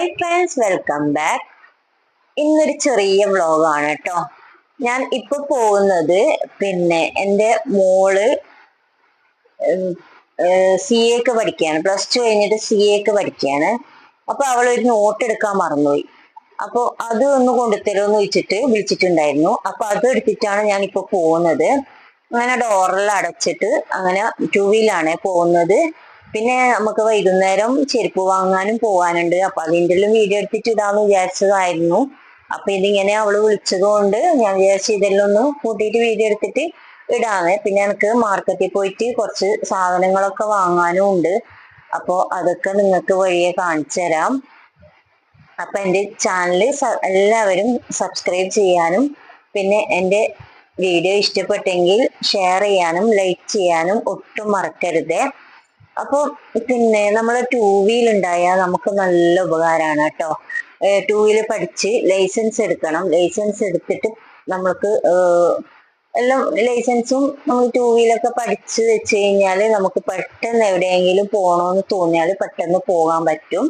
Hi friends welcome back ഇന്നൊരു ചെറിയ വ്ളോഗാണ് കേട്ടോ. ഞാൻ ഇപ്പൊ പോകുന്നത് പിന്നെ എന്റെ മോൾ സി എക്ക് പഠിക്കുകയാണ്. പ്ലസ് ടു കഴിഞ്ഞിട്ട് സി എക്ക് പഠിക്കുകയാണ്. അപ്പൊ അവൾ ഒരു നോട്ട് എടുക്കാൻ മറന്നുപോയി. അപ്പോൾ അത് ഒന്ന് കൊണ്ടുതരുമെന്ന് വെച്ചിട്ട് വിളിച്ചിട്ടുണ്ടായിരുന്നു. അപ്പൊ അത് എടുത്തിട്ടാണ് ഞാൻ ഇപ്പൊ പോകുന്നത്. അങ്ങനെ ഡോറിൽ അടച്ചിട്ട് അങ്ങനെ ടൂ വീലാണ് പോകുന്നത്. പിന്നെ നമുക്ക് വൈകുന്നേരം ചെരുപ്പ് വാങ്ങാനും പോവാനുണ്ട്. അപ്പൊ അതിന്റെ വീഡിയോ എടുത്തിട്ട് ഇതാന്ന് വിചാരിച്ചതായിരുന്നു. അപ്പൊ ഇതിങ്ങനെ അവൾ വിളിച്ചത് കൊണ്ട് ഞാൻ വിചാരിച്ചു ഇതെല്ലാം ഒന്ന് കൂട്ടിയിട്ട് വീഡിയോ എടുത്തിട്ട് ഇടാന്ന്. പിന്നെ എനിക്ക് മാർക്കറ്റിൽ പോയിട്ട് കുറച്ച് സാധനങ്ങളൊക്കെ വാങ്ങാനും ഉണ്ട്. അപ്പോ അതൊക്കെ നിങ്ങൾക്ക് വഴിയെ കാണിച്ചു തരാം. അപ്പൊ എന്റെ ചാനൽ എല്ലാവരും സബ്സ്ക്രൈബ് ചെയ്യാനും പിന്നെ എന്റെ വീഡിയോ ഇഷ്ടപ്പെട്ടെങ്കിൽ ഷെയർ ചെയ്യാനും ലൈക്ക് ചെയ്യാനും ഒട്ടും മറക്കരുതേ. അപ്പോൾ പിന്നെ നമ്മൾ ടൂ വീൽ ഉണ്ടായാൽ നമുക്ക് നല്ല ഉപകാരമാണ് കേട്ടോ. ടൂ വീൽ പഠിച്ച് ലൈസൻസ് എടുക്കണം. ലൈസൻസ് എടുത്തിട്ട് നമ്മൾക്ക് എല്ലാം ലൈസൻസും നമ്മൾ ടൂ വീലൊക്കെ പഠിച്ച് വെച്ച് കഴിഞ്ഞാൽ നമുക്ക് പെട്ടെന്ന് എവിടെയെങ്കിലും പോകണമെന്ന് തോന്നിയാൽ പെട്ടെന്ന് പോകാൻ പറ്റും.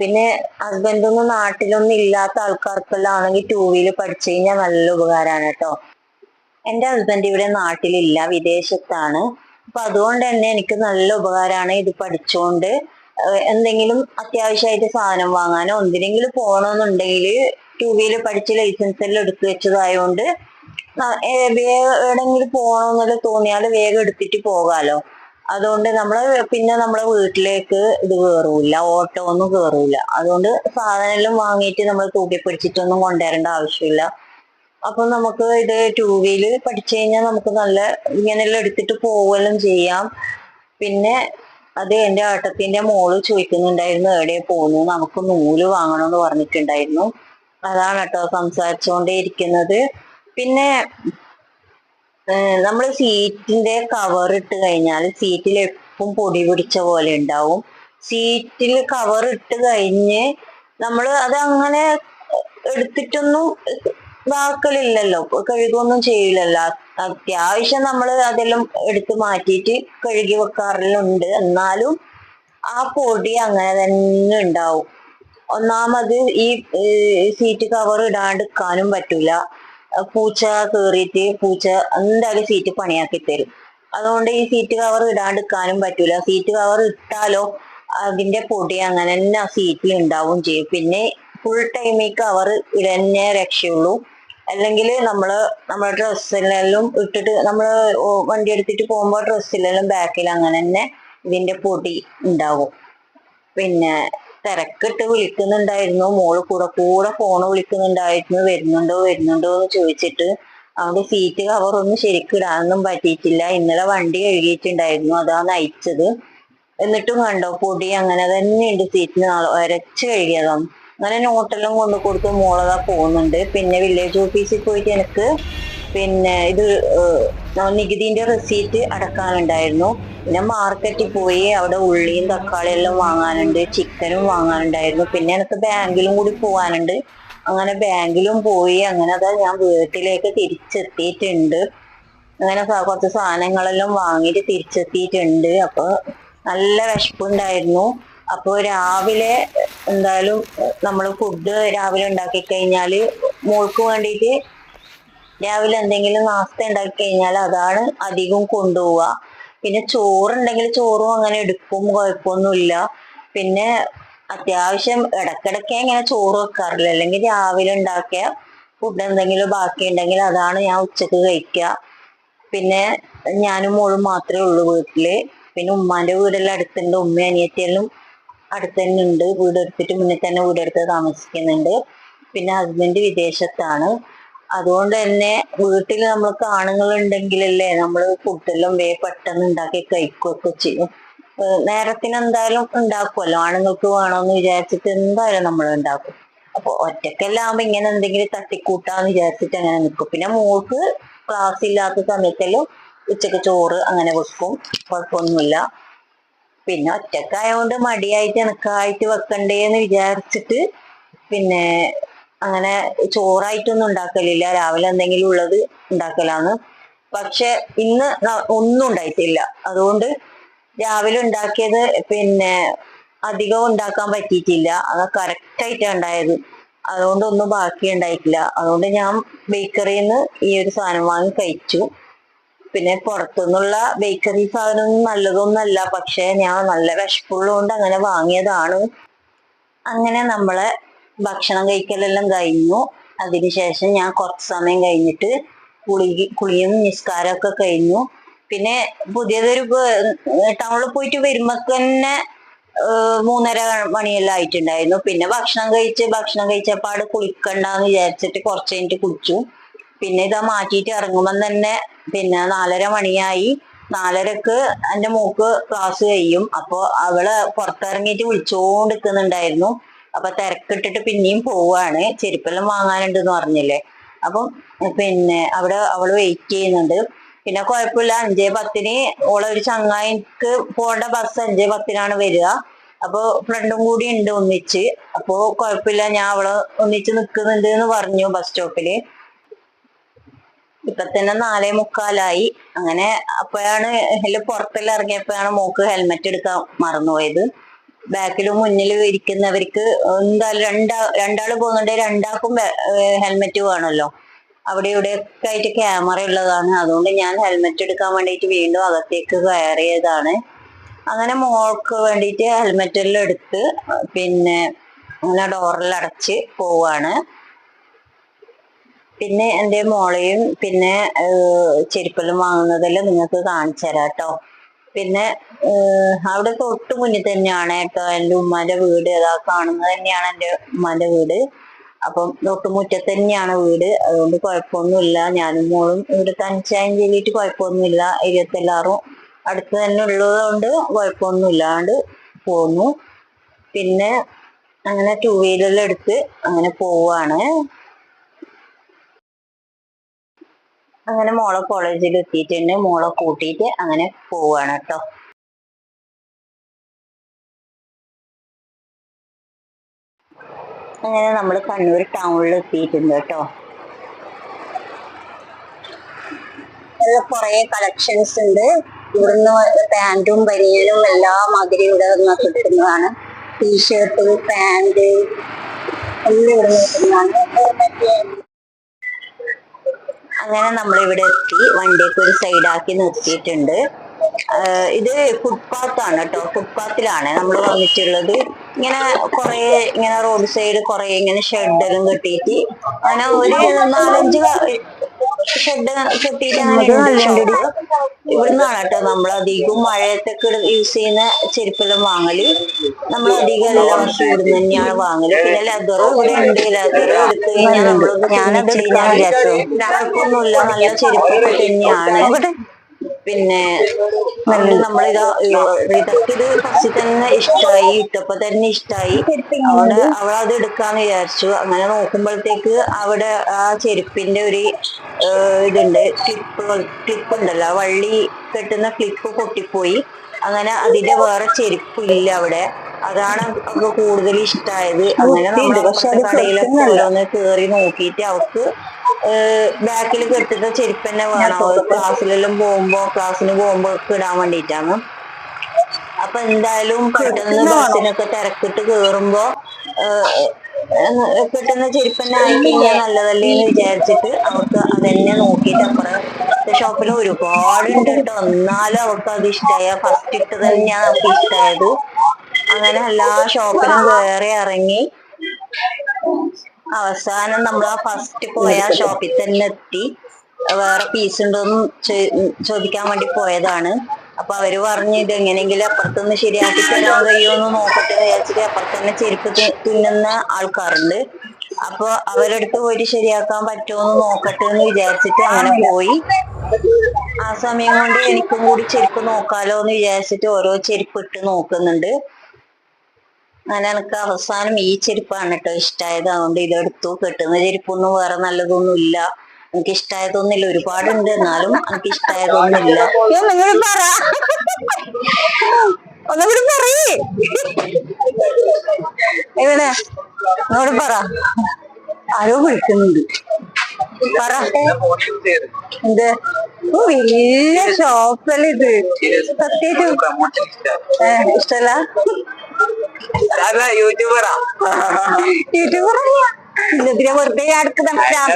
പിന്നെ ഹസ്ബൻഡൊന്നും നാട്ടിലൊന്നും ഇല്ലാത്ത ആൾക്കാർക്കെല്ലാം ആണെങ്കിൽ ടൂ വീൽ പഠിച്ചു കഴിഞ്ഞാൽ നല്ല ഉപകാരമാണ് കേട്ടോ. എന്റെ ഹസ്ബൻഡ് ഇവിടെ നാട്ടിലില്ല വിദേശത്താണ്. അപ്പൊ അതുകൊണ്ട് തന്നെ എനിക്ക് നല്ല ഉപകാരമാണ് ഇത് പഠിച്ചുകൊണ്ട് എന്തെങ്കിലും അത്യാവശ്യമായിട്ട് സാധനം വാങ്ങാനോ എന്തിനെങ്കിലും പോകണമെന്നുണ്ടെങ്കിൽ ടു വീലർ പഠിച്ച് ലൈസൻസ് എല്ലാം എടുത്തു വെച്ചതായതുകൊണ്ട് എവിടെങ്കിലും പോകണമെന്നുള്ള തോന്നിയാൽ വേഗം എടുത്തിട്ട് പോകാലോ. അതുകൊണ്ട് നമ്മൾ പിന്നെ നമ്മളെ വീട്ടിലേക്ക് ഇത് കയറൂല ഓട്ടോ ഒന്നും കയറൂല അതുകൊണ്ട് സാധനം എല്ലാം വാങ്ങിയിട്ട് നമ്മൾ തൂക്കി പിടിച്ചിട്ടൊന്നും കൊണ്ടുവരേണ്ട ആവശ്യമില്ല. അപ്പൊ നമുക്ക് ഇത് ടൂ വീൽ പഠിച്ചു കഴിഞ്ഞാൽ നമുക്ക് നല്ല ഇങ്ങനെല്ലാം എടുത്തിട്ട് പോവുകയെല്ലാം ചെയ്യാം. പിന്നെ അത് എന്റെ ആട്ടത്തിന്റെ മോൾ ചോദിക്കുന്നുണ്ടായിരുന്നു എവിടെ പോകുന്നു നമുക്ക് നൂൽ വാങ്ങണമെന്ന് പറഞ്ഞിട്ടുണ്ടായിരുന്നു. അതാണ് കേട്ടോ സംസാരിച്ചുകൊണ്ടേ ഇരിക്കുന്നത്. പിന്നെ നമ്മൾ സീറ്റിന്റെ കവർ ഇട്ട് കഴിഞ്ഞാൽ സീറ്റിൽ എപ്പം പൊടി പിടിച്ച പോലെ ഉണ്ടാവും. സീറ്റിൽ കവർ ഇട്ട് കഴിഞ്ഞ് നമ്മൾ അത് അങ്ങനെ എടുത്തിട്ടൊന്നും ഇതാക്കലില്ലല്ലോ കഴുകൊന്നും ചെയ്യില്ലല്ലോ. അത്യാവശ്യം നമ്മൾ അതെല്ലാം എടുത്തു മാറ്റിയിട്ട് കഴുകി വെക്കാറിലുണ്ട്. എന്നാലും ആ പൊടി അങ്ങനെ തന്നെ ഉണ്ടാവും. ഒന്നാമത് ഈ സീറ്റ് കവർ ഇടാണ്ട് നിൽക്കാനും പറ്റൂല. പൂച്ച കേറിയിട്ട് പൂച്ച എന്തായാലും സീറ്റ് പണിയാക്കി തരും. അതുകൊണ്ട് ഈ സീറ്റ് കവർ ഇടാണ്ട് നിൽക്കാനും പറ്റൂല. സീറ്റ് കവർ ഇട്ടാലോ അതിന്റെ പൊടി അങ്ങനെ തന്നെ ആ സീറ്റിൽ ഉണ്ടാവും ചെയ്യും. പിന്നെ ഫുൾ ടൈം ഈ കവർ ഇടന്നെ രക്ഷയുള്ളൂ. അല്ലെങ്കിൽ നമ്മൾ നമ്മുടെ ഡ്രസ്സിലെല്ലാം ഇട്ടിട്ട് നമ്മൾ വണ്ടി എടുത്തിട്ട് പോകുമ്പോൾ ഡ്രസ്സിലെല്ലാം ബാക്കിൽ അങ്ങനെ തന്നെ ഇതിന്റെ പൊടി ഉണ്ടാവും പിന്നെ തിരക്കിട്ട് വിളിക്കുന്നുണ്ടായിരുന്നു. മോൾ കൂടെ കൂടെ ഫോണ് വിളിക്കുന്നുണ്ടായിരുന്നു. വരുന്നുണ്ടോ വരുന്നുണ്ടോ എന്ന് ചോദിച്ചിട്ട് അവിടെ സീറ്റ് കവർ ഒന്നും ശരിക്കും ഇടാനൊന്നും പറ്റിയിട്ടില്ല. ഇന്നലെ വണ്ടി കഴുകിയിട്ടുണ്ടായിരുന്നു. അതാണ് അയച്ചത്. എന്നിട്ടും കണ്ടോ പൊടി അങ്ങനെ തന്നെയുണ്ട് സീറ്റിന് നാളെ വരച്ച് കഴുകിയതാണ്. അങ്ങനെ നോട്ടെല്ലാം കൊണ്ട് കൊടുത്ത് മോളതാ പോകുന്നുണ്ട്. പിന്നെ വില്ലേജ് ഓഫീസിൽ പോയിട്ട് എനിക്ക് പിന്നെ ഇത് നികുതിന്റെ റെസീറ്റ് അടക്കാനുണ്ടായിരുന്നു. പിന്നെ മാർക്കറ്റിൽ പോയി അവിടെ ഉള്ളിയും തക്കാളിയും എല്ലാം വാങ്ങാനുണ്ട്. ചിക്കനും വാങ്ങാനുണ്ടായിരുന്നു. പിന്നെ എനിക്ക് ബാങ്കിലും കൂടി പോകാനുണ്ട്. അങ്ങനെ ബാങ്കിലും പോയി അങ്ങനെ അതാ ഞാൻ വീട്ടിലേക്ക് തിരിച്ചെത്തിയിട്ടുണ്ട്. അങ്ങനെ കുറച്ച് സാധനങ്ങളെല്ലാം വാങ്ങിയിട്ട് തിരിച്ചെത്തിയിട്ടുണ്ട്. അപ്പൊ നല്ല വിശപ്പുണ്ടായിരുന്നു. അപ്പൊ രാവിലെ എന്തായാലും നമ്മൾ ഫുഡ് രാവിലെ ഉണ്ടാക്കി കഴിഞ്ഞാൽ മോൾക്ക് വേണ്ടിയിട്ട് രാവിലെ എന്തെങ്കിലും നാസ്ത ഉണ്ടാക്കി കഴിഞ്ഞാൽ അതാണ് അധികം കൊണ്ടുപോവുക. പിന്നെ ചോറുണ്ടെങ്കിൽ ചോറും അങ്ങനെ എടുക്കും കുഴപ്പമൊന്നുമില്ല. പിന്നെ അത്യാവശ്യം ഇടക്കിടയ്ക്ക് ഇങ്ങനെ ചോറ് വെക്കാറില്ല. അല്ലെങ്കിൽ രാവിലെ ഉണ്ടാക്കിയ ഫുഡ് എന്തെങ്കിലും ബാക്കി ഉണ്ടെങ്കിൽ അതാണ് ഞാൻ ഉച്ചയ്ക്ക് കഴിക്കുക പിന്നെ ഞാനും മോളും മാത്രമേ ഉള്ളൂ വീട്ടിൽ. പിന്നെ ഉമ്മാന്റെ വീടെല്ലാം അടുത്തുണ്ട്. ഉമ്മ അനിയത്തിയെല്ലാം അടുത്ത് തന്നെ ഉണ്ട് വീട് എടുത്തിട്ട് മുന്നേ തന്നെ വീടെടുത്ത് താമസിക്കുന്നുണ്ട്. പിന്നെ ഹസ്ബൻഡ് വിദേശത്താണ്. അതുകൊണ്ട് തന്നെ വീട്ടിൽ നമ്മൾ ആണുങ്ങൾ ഉണ്ടെങ്കിലല്ലേ നമ്മൾ ഫുഡെല്ലാം വേ പെട്ടെന്ന് ഉണ്ടാക്കി കഴിക്കുകയൊക്കെ ചെയ്യും. നേരത്തിന് എന്തായാലും ഉണ്ടാക്കുമല്ലോ ആണുങ്ങൾക്ക് വേണമെന്ന് വിചാരിച്ചിട്ട് എന്തായാലും നമ്മൾ ഉണ്ടാക്കും. അപ്പൊ ഒറ്റക്കെല്ലാം ആകുമ്പോ ഇങ്ങനെ എന്തെങ്കിലും തട്ടിക്കൂട്ടാന്ന് വിചാരിച്ചിട്ട് അങ്ങനെ നിൽക്കും. പിന്നെ മോൾക്ക് ക്ലാസ് ഇല്ലാത്ത സമയത്തെല്ലാം ഉച്ചയ്ക്ക് ചോറ് അങ്ങനെ വെക്കും. കുഴപ്പമൊന്നുമില്ല. പിന്നെ ഒറ്റക്കായോണ്ട് മടിയായിട്ട് എനക്കായിട്ട് വെക്കണ്ടേന്ന് വിചാരിച്ചിട്ട് പിന്നെ അങ്ങനെ ചോറായിട്ടൊന്നും ഉണ്ടാക്കലില്ല. രാവിലെ എന്തെങ്കിലും ഉള്ളത് ഉണ്ടാക്കലാന്ന്. പക്ഷെ ഇന്ന് ഒന്നും ഉണ്ടായിട്ടില്ല. അതുകൊണ്ട് രാവിലെ ഉണ്ടാക്കിയത് പിന്നെ അധികം ഉണ്ടാക്കാൻ പറ്റിയിട്ടില്ല. അത് കറക്റ്റ് ആയിട്ടാണ് ഉണ്ടായത്. അതുകൊണ്ട് ഒന്നും ബാക്കി ഉണ്ടായിട്ടില്ല അതുകൊണ്ട് ഞാൻ ബേക്കറിയിൽ നിന്ന് ഈ ഒരു സാധനം വാങ്ങി കഴിച്ചു. പിന്നെ പുറത്തുനിന്നുള്ള ബേക്കറി സാധനം നല്ലതൊന്നല്ല. പക്ഷെ ഞാൻ നല്ല വിശപ്പുള്ളതുകൊണ്ട് അങ്ങനെ വാങ്ങിയതാണ്. അങ്ങനെ നമ്മളെ ഭക്ഷണം കഴിക്കലെല്ലാം കഴിഞ്ഞു. അതിനുശേഷം ഞാൻ കുറച്ച് സമയം കഴിഞ്ഞിട്ട് കുളി കുളിയും നിസ്കാരമൊക്കെ കഴിഞ്ഞു. പിന്നെ പുതിയതൊരു ടൗണിൽ പോയിട്ട് വരുമ്പോ തന്നെ മൂന്നര മണിയെല്ലാം ആയിട്ടുണ്ടായിരുന്നു. പിന്നെ ഭക്ഷണം കഴിച്ച് ഭക്ഷണം കഴിച്ചപ്പാട് കുളിക്കണ്ടെന്ന് വിചാരിച്ചിട്ട് കുറച്ച് കഴിഞ്ഞിട്ട് കുളിച്ചു. പിന്നെ ഇതാ മാറ്റിയിട്ട് ഇറങ്ങുമ്പം തന്നെ പിന്നെ നാലര മണിയായി. നാലരക്ക് എന്റെ മൂക്ക് ക്ലാസ് കഴിയും. അപ്പൊ അവൾ പുറത്തിറങ്ങിയിട്ട് വിളിച്ചോണ്ട് നിൽക്കുന്നുണ്ടായിരുന്നു അപ്പൊ തിരക്കിട്ടിട്ട് പിന്നെയും പോവാണ്. ചെരുപ്പെല്ലാം വാങ്ങാനുണ്ടെന്ന് പറഞ്ഞില്ലേ? അപ്പം പിന്നെ അവിടെ അവൾ വെയിറ്റ് ചെയ്യുന്നുണ്ട്. പിന്നെ കുഴപ്പമില്ല. അഞ്ചേ പത്തിന് ഓളെ ഒരു ചങ്ങായിക്ക് പോകേണ്ട ബസ് അഞ്ചേ പത്തിനാണ് വരിക. അപ്പൊ ഫ്രണ്ടും കൂടി ഉണ്ട് ഒന്നിച്ച്. അപ്പോൾ കുഴപ്പമില്ല. ഞാൻ അവളെ ഒന്നിച്ച് നിൽക്കുന്നുണ്ട് എന്ന് പറഞ്ഞു ബസ് സ്റ്റോപ്പിൽ ഇപ്പൊ തന്നെ നാലേ മുക്കാലായി. അങ്ങനെ അപ്പോഴാണ് എല്ലാം പുറത്തെല്ലാം ഇറങ്ങിയപ്പോഴാണ് മോക്ക് ഹെൽമെറ്റ് എടുക്കാൻ മറന്നുപോയത്. ബാക്കിലും മുന്നിലും ഇരിക്കുന്നവർക്ക് എന്താ രണ്ടാ രണ്ടാൾ പോകുന്നുണ്ട്. രണ്ടാൾക്കും ഹെൽമെറ്റ് വേണമല്ലോ. അവിടെ ഇവിടെ ഒക്കെ ആയിട്ട് ക്യാമറ ഉള്ളതാണ്. അതുകൊണ്ട് ഞാൻ ഹെൽമെറ്റ് എടുക്കാൻ വേണ്ടിയിട്ട് വീണ്ടും അകത്തേക്ക് കയറിയതാണ്. അങ്ങനെ മോൾക്ക് വേണ്ടിയിട്ട് ഹെൽമെറ്റ് എല്ലാം എടുത്ത് പിന്നെ അങ്ങനെ ഡോറിൽ അടച്ച് പോവാണ്. പിന്നെ എന്റെ മോളെയും പിന്നെ ചെരുപ്പലും വാങ്ങുന്നതെല്ലാം നിങ്ങൾക്ക് കാണിച്ചു തരാം കേട്ടോ പിന്നെ അവിടെ തൊട്ട് മുന്നിൽ തന്നെയാണ് കേട്ടോ എന്റെ ഉമ്മാന്റെ വീട്. അതാ കാണുന്നത് തന്നെയാണ് എന്റെ ഉമ്മാന്റെ വീട്. അപ്പം തൊട്ട് മുറ്റത്ത് തന്നെയാണ് വീട്. അതുകൊണ്ട് കുഴപ്പമൊന്നുമില്ല. ഞാനും മോളും ഇവിടെ തനിച്ചായും ചെല്ലിട്ട് കുഴപ്പമൊന്നുമില്ല. ഇരുപത്തെല്ലാറും അടുത്ത് തന്നെ ഉള്ളത് കൊണ്ട് കുഴപ്പമൊന്നുമില്ലാണ്ട് പോന്നു. പിന്നെ അങ്ങനെ ടൂ വീലറിൽ എടുത്ത് അങ്ങനെ പോവാണ് അങ്ങനെ മോളെ കോളേജിൽ എത്തിയിട്ട് എത്തിയിട്ടുണ്ട് മോളെ കൂട്ടിയിട്ട് അങ്ങനെ പോവാണ് കേട്ടോ. അങ്ങനെ നമ്മൾ കണ്ണൂർ ടൗണിൽ എത്തിയിട്ടുണ്ട് കേട്ടോ. കുറെ കളക്ഷൻസ് ഉണ്ട്. ഇവിടുന്ന് പാന്റും ബനിയനും എല്ലാ മാതിരി ഇവിടെ നിന്ന് കിട്ടുന്നതാണ്. ടീഷർട്ട് പാന്റ് എല്ലാം ഇവിടെ കിട്ടുന്നതാണ്. അങ്ങനെ നമ്മൾ ഇവിടെ എത്തി. വണ്ടിയൊക്കെ ഒരു സൈഡാക്കി നിർത്തിയിട്ടുണ്ട്. ഇത് ഫുട്പാത്ത് ആണ് കേട്ടോ ഫുട്പാത്തിലാണ് നമ്മൾ വന്നിട്ടുള്ളത്. ഇങ്ങനെ കുറെ ഇങ്ങനെ റോഡ് സൈഡ് കുറെ ഇങ്ങനെ ഷെഡെല്ലാം കെട്ടിയിട്ട് അങ്ങനെ ഒരു നാലഞ്ച് ഷെഡ് കെട്ടിയിട്ട് അങ്ങനെ ഉണ്ട് ഇവിടുന്നാണ് കേട്ടോ നമ്മൾ അധികവും മഴയത്തൊക്കെ യൂസ് ചെയ്യുന്ന ചെരുപ്പെല്ലാം വാങ്ങൽ. നമ്മൾ അധികം എല്ലാ ഇവിടുന്ന് തന്നെയാണ് വാങ്ങൽ. പിന്നെ ലെതറും ഇവിടെ ഉണ്ട്. ലെതർ എടുത്തു കഴിഞ്ഞാൽ നമ്മളൊന്നും ഞാനത് എടുക്കാൻ വിചാരിച്ചു. കുഴപ്പമൊന്നുമില്ല. നല്ല ചെരുപ്പൊക്കെ തന്നെയാണ്. പിന്നെ നമ്മളിതാ ഇതൊക്കെ ഇത് ഫസ്റ്റ് തന്നെ ഇഷ്ടമായി ഇട്ടപ്പോ തന്നെ ഇഷ്ടമായി അതുകൊണ്ട് അവളത് എടുക്കാന്ന് വിചാരിച്ചു. അങ്ങനെ നോക്കുമ്പോഴത്തേക്ക് അവിടെ ആ ചെരുപ്പിന്റെ ഒരു ഇതുണ്ട് ക്ലിപ്പ് ക്ലിപ്പ് ഉണ്ടല്ലോ വള്ളി കെട്ടുന്ന ക്ലിപ്പ് പൊട്ടിപ്പോയി. അങ്ങനെ അതിന്റെ വേറെ ചെരുപ്പ് ഇല്ല അവിടെ. അതാണ് അവർക്ക് കൂടുതൽ ഇഷ്ടമായത് അങ്ങനെ നമ്മുടെ കടയിലൊക്കെ ഓരോന്ന് കേറി നോക്കിയിട്ട് അവർക്ക് ബാക്കിൽ കെട്ടിട്ട ചെരുപ്പ് തന്നെ വേണം. ക്ലാസ്സിലെല്ലാം പോകുമ്പോ ക്ലാസ്സിന് പോകുമ്പോ ഇടാൻ വേണ്ടിയിട്ടാണ്. അപ്പൊ എന്തായാലും പെട്ടെന്ന് ബസ്സിനൊക്കെ തിരക്കിട്ട് കേറുമ്പോ കിട്ടുന്ന ചെരുപ്പ് തന്നെ ആയിക്കഴിഞ്ഞാൽ നല്ലതല്ലേ എന്ന് വിചാരിച്ചിട്ട് അവർക്ക് അതന്നെ നോക്കിയിട്ട് അപ്പുറം ഷോപ്പിൽ ഒരുപാടുണ്ട് കേട്ടോ. എന്നാലും അവർക്ക് അത് ഇഷ്ടമായ ഫസ്റ്റ് ഇട്ട് തന്നെയാണ് അവർക്ക് ഇഷ്ടമായത് അങ്ങനെ എല്ലാ ഷോപ്പിലും കയറി ഇറങ്ങി. അവസാനം നമ്മൾ ആ ഫസ്റ്റ് പോയ ഷോപ്പിൽ തന്നെ എത്തി. വേറെ പീസ് ഉണ്ടോന്ന് ചോദിക്കാൻ വേണ്ടി പോയതാണ്. അപ്പൊ അവർ പറഞ്ഞു ഇത് എങ്ങനെയെങ്കിലും അപ്പുറത്തുനിന്ന് ശരിയാക്കി തരാൻ കഴിയുമെന്ന് നോക്കട്ടെ വിചാരിച്ചിട്ട് അപ്പുറത്തന്നെ ചെരുപ്പ് തിന്നുന്ന ആൾക്കാരുണ്ട്. അപ്പൊ അവരെടുത്ത് പോയിട്ട് ശരിയാക്കാൻ പറ്റുമോ എന്ന് നോക്കട്ടെ എന്ന് വിചാരിച്ചിട്ട് അങ്ങനെ പോയി. ആ സമയം കൊണ്ട് എനിക്കും കൂടി ചെരുപ്പ് നോക്കാലോ എന്ന് വിചാരിച്ചിട്ട് ഓരോ ചെരുപ്പ് ഇട്ട് നോക്കുന്നുണ്ട്. അങ്ങനെ എനിക്ക് അവസാനം ഈ ചെരുപ്പാണ് കേട്ടോ ഇഷ്ടമായത് അതുകൊണ്ട് ഇതെടുത്തു കെട്ടുന്ന ചെരുപ്പൊന്നും വേറെ നല്ലതൊന്നും ഇല്ല. എനിക്ക് ഇഷ്ടമായതൊന്നുമില്ല ഒരുപാടുണ്ട്. എന്നാലും എനിക്ക് ഇഷ്ടമായതൊന്നുമില്ല നിങ്ങൾ പറ. ഒന്നുകൂടി പറയേ. എന്നോട് പറ. ആരോ വിളിക്കുന്നുണ്ട്. പറ. എന്ത്? വലിയ ഷോപ്പല്ലേ ഇത്? ഏ, ഇഷ്ടല്ല? യൂട്യൂബറാ. യൂട്യൂബർ ഇതിനെ വെറുതെ അടുത്ത് അല്ല, ഞാൻ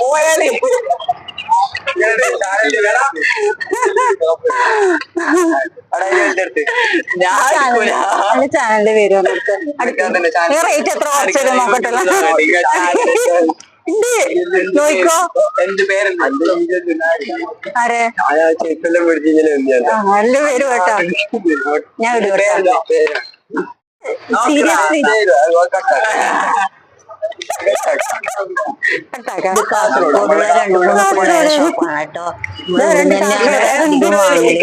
പോയാലേ. ചാനലിന്റെ പേര് വന്നിട്ട് റേറ്റ് എത്ര വർഷം തരും ആരെ? ഞാൻ? ചെക്കെല്ലാം പിടിച്ചിങ്ങനെ ആ എന്റെ പേര് കേട്ടോ. ഞാൻ സീരിയസ്ലി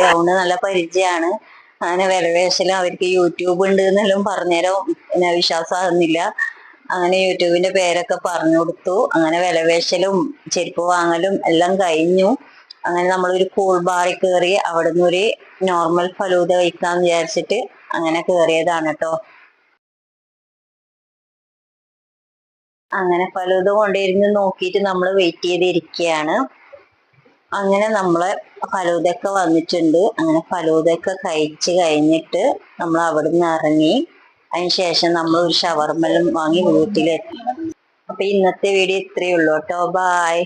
അതുകൊണ്ട് നല്ല പരിചയമാണ്. അങ്ങനെ വിലവേശലും അവർക്ക് യൂട്യൂബ് ഉണ്ട് എന്നെല്ലാം പറഞ്ഞേരം വിശ്വാസം വിശ്വാസമാകുന്നില്ല അങ്ങനെ യൂട്യൂബിന്റെ പേരൊക്കെ പറഞ്ഞു കൊടുത്തു. അങ്ങനെ വിലവേശലും ചെരുപ്പ് വാങ്ങലും എല്ലാം കഴിഞ്ഞു. അങ്ങനെ നമ്മളൊരു കൂൾ ബാറിൽ കയറി അവിടുന്ന് ഒരു നോർമൽ ഫലൂത കഴിക്കാന്ന് വിചാരിച്ചിട്ട് അങ്ങനെ കയറിയതാണ് കേട്ടോ അങ്ങനെ ഫലൂത കൊണ്ടിരുന്ന് നോക്കിയിട്ട് നമ്മൾ വെയിറ്റ് ചെയ്തിരിക്കുകയാണ് അങ്ങനെ നമ്മളെ ഫലൂതൊക്കെ വന്നിട്ടുണ്ട്. അങ്ങനെ ഫലൂതൊക്കെ കഴിച്ച് കഴിഞ്ഞിട്ട് നമ്മൾ അവിടുന്ന് ഇറങ്ങി. അതിനുശേഷം നമ്മൾ ഒരു ഷവർമെല്ലാം വാങ്ങി വീട്ടിലെത്തി. അപ്പൊ ഇന്നത്തെ വീഡിയോ ഇത്രയേ ഉള്ളൂ കേട്ടോ. ബായ്